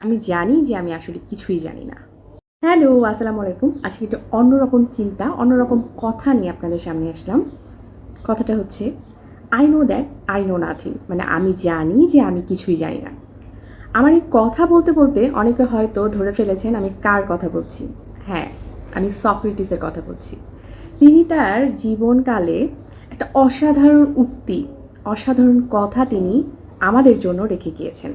আমি জানি যে আমি আসলে কিছুই জানি না। হ্যালো, আসসালামু আলাইকুম। আজকে একটু অন্যরকম চিন্তা, অন্যরকম কথা নিয়ে আপনাদের সামনে আসলাম। কথাটা হচ্ছে I know that I know nothing মানে আমি জানি যে আমি কিছুই জানি না। আমার এই কথা বলতে বলতে অনেকে হয়তো ধরে ফেলেছেন আমি কার কথা বলছি। হ্যাঁ আমি সক্রেটিসের কথা বলছি। তিনি তার জীবনকালে একটা অসাধারণ উক্তি, অসাধারণ কথা তিনি আমাদের জন্য রেখে গিয়েছেন।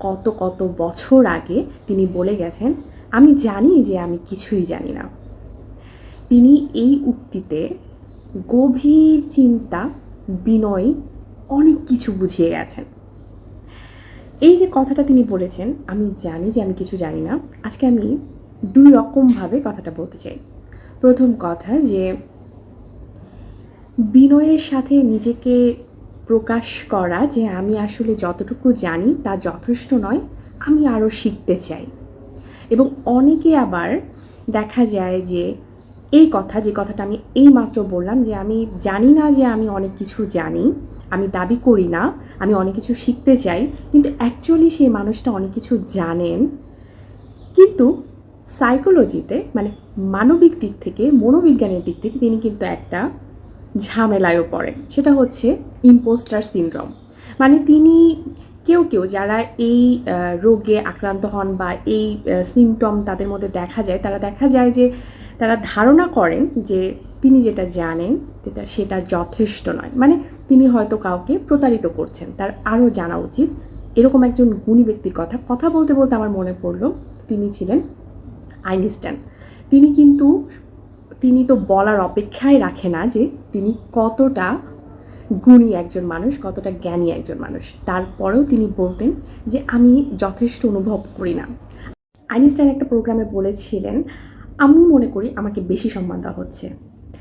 কত কত বছর আগে তিনি বলে গেছেন, আমি জানি যে আমি কিছুই জানি না। তিনি এই উক্তিতে গভীর চিন্তা, বিনয় অনেক কিছু বুঝিয়ে গেছেন। এই যে কথাটা তিনি বলেছেন, আমি জানি যে আমি কিছু জানি না, আজকে আমি দুই রকমভাবে কথাটা বলতে চাই। প্রথম কথা যে, বিনয়ের সাথে নিজেকে প্রকাশ করা যে আমি আসলে যতটুকু জানি তা যথেষ্ট নয়, আমি আরও শিখতে চাই। এবং অনেকে আবার দেখা যায় যে এই কথা, যে কথাটা আমি এই মাত্র বললাম যে আমি জানি না যে আমি অনেক কিছু জানি, আমি দাবি করি না, আমি অনেক কিছু শিখতে চাই, কিন্তু অ্যাকচুয়ালি সেই মানুষটা অনেক কিছু জানেন। কিন্তু সাইকোলজিতে মানে মানবিক দিক থেকে, মনোবিজ্ঞানের দিক থেকে তিনি কিন্তু একটা ঝামেলায়ও পড়েন সেটা হচ্ছে ইম্পোস্টার সিনড্রোম মানে তিনি কেউ কেউ যারা এই রোগে আক্রান্ত হন বা এই সিমটম তাদের মধ্যে দেখা যায়, তারা দেখা যায় যে তারা ধারণা করেন যে তিনি যেটা জানেন যেটা সেটা যথেষ্ট নয়। মানে তিনি হয়তো কাউকে প্রতারিত করছেন। তার আরও জানা উচিত। এরকম একজন গুণী ব্যক্তির কথা। কথা বলতে বলতে আমার মনে পড়ল, তিনি ছিলেন আইনস্টাইন। তিনি কিন্তু তিনি তো বলার অপেক্ষায় রাখে না যে তিনি কতটা গুণী একজন মানুষ, কতটা জ্ঞানী একজন মানুষ। তারপরেও তিনি বলতেন যে, আমি যথেষ্ট অনুভব করি না। আইনস্টাইন একটা প্রোগ্রামে বলেছিলেন, আমি মনে করি আমাকে বেশি সম্মান দেওয়া হচ্ছে,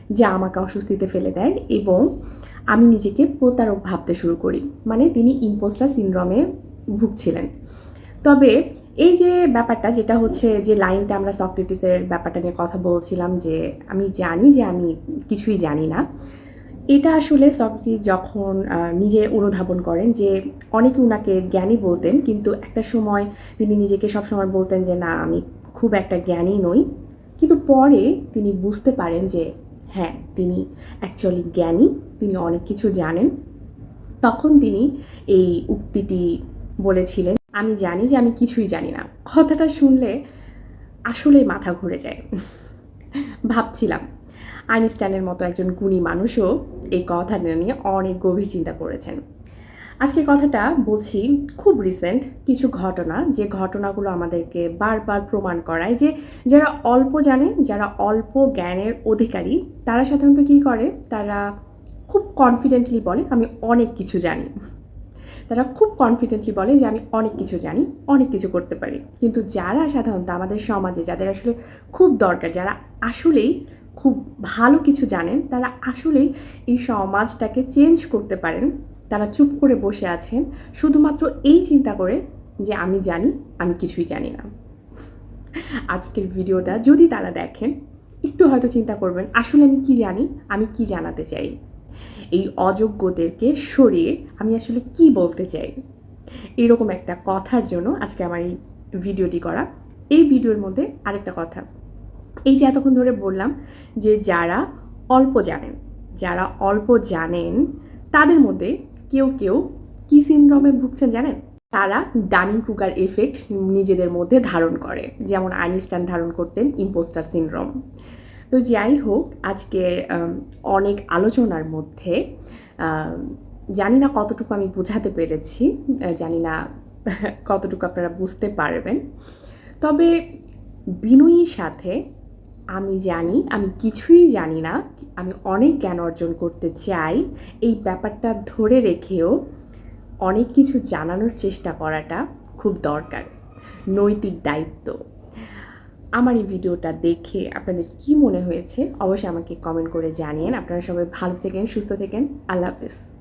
যা আমাকে অস্বস্তিতে ফেলে দেয় এবং আমি নিজেকে প্রতারক ভাবতে শুরু করি। মানে তিনি ইম্পোস্টার সিনড্রমে ভুগছিলেন। তবে এই যে ব্যাপারটা, যেটা হচ্ছে যে লাইনটা আমরা সক্রেটিসের ব্যাপারটা নিয়ে কথা বলছিলাম যে আমি জানি যে আমি কিছুই জানি না, এটা আসলে সক্রেটিস যখন নিজে অনুধাবন করেন যে অনেকে ওনাকে জ্ঞানী বলতেন, কিন্তু একটা সময় তিনি নিজেকে সবসময় বলতেন যে না, আমি খুব একটা জ্ঞানী নই। কিন্তু পরে তিনি বুঝতে পারেন যে হ্যাঁ তিনি অ্যাকচুয়ালি জ্ঞানী, তিনি অনেক কিছু জানেন। তখন তিনি এই উক্তিটি বলেছিলেন আমি জানি যে আমি কিছুই জানি না। কথাটা শুনলে আসলেই মাথা ঘুরে যায়। ভাবছিলাম, আইনস্টাইনের মতো একজন গুণী মানুষও এই কথাটা নিয়ে অনেক গভীর চিন্তা করেছেন। আজকে কথাটা বলছি খুব রিসেন্ট কিছু ঘটনা, যে ঘটনাগুলো আমাদেরকে বারবার প্রমাণ করায় যে যারা অল্প জানে, যারা অল্প জ্ঞানের অধিকারী, তারা সাধারণত কী করে? তারা খুব কনফিডেন্টলি বলে, আমি অনেক কিছু জানি। তারা খুব কনফিডেন্টলি বলে যে আমি অনেক কিছু জানি, অনেক কিছু করতে পারি। কিন্তু যারা সাধারণত আমাদের সমাজে, যাদের আসলে খুব দরকার, যারা আসলেই খুব ভালো কিছু জানেন, তারা আসলেই এই সমাজটাকে চেঞ্জ করতে পারেন। তারা চুপ করে বসে আছেন, শুধুমাত্র এই চিন্তা করে যে আমি জানি, আমি কিছুই জানি না। আজকের ভিডিওটা যদি তারা দেখেন, একটু হয়তো চিন্তা করবেন, আসলে আমি কি জানি, আমি কি জানাতে চাই? এই অযোগ্যদেরকে সরিয়ে আমি আসলে কি বলতে চাই? এরকম একটা কথার জন্য আজকে আমার এই ভিডিওটি করা। এই ভিডিওর মধ্যে আরেকটা কথা। এই যে এতক্ষণ ধরে বললাম যে যারা অল্প জানেন, যারা অল্প জানেন, তাদের মধ্যে কেউ কেউ কি সিনড্রমে ভুগছেন জানেন? তারা ডানিং ক্রুগার এফেক্ট নিজেদের মধ্যে ধারণ করে। যেমন আইনস্টাইন ধারণ করতেন ইম্পোস্টার সিনড্রোম তো যাই হোক আজকের অনেক আলোচনার মধ্যে জানি না কতটুকু আমি বোঝাতে পেরেছি জানি না কতটুকু আপনারা বুঝতে পারবেন। তবে বিনয়ীর সাথে আমি জানি, আমি কিছুই জানি না, আমি অনেক জ্ঞান অর্জন করতে চাই, এই ব্যাপারটা ধরে রেখেও অনেক কিছু জানানোর চেষ্টা করাটা খুব দরকার, নৈতিক দায়িত্ব। আমার এই ভিডিওটা দেখে আপনাদের কি মনে হয়েছে, অবশ্যই আমাকে কমেন্ট করে জানিয়েন। আপনারা সবাই ভালো থেকেন, সুস্থ থাকেন। আল্লাহ হাফেজ।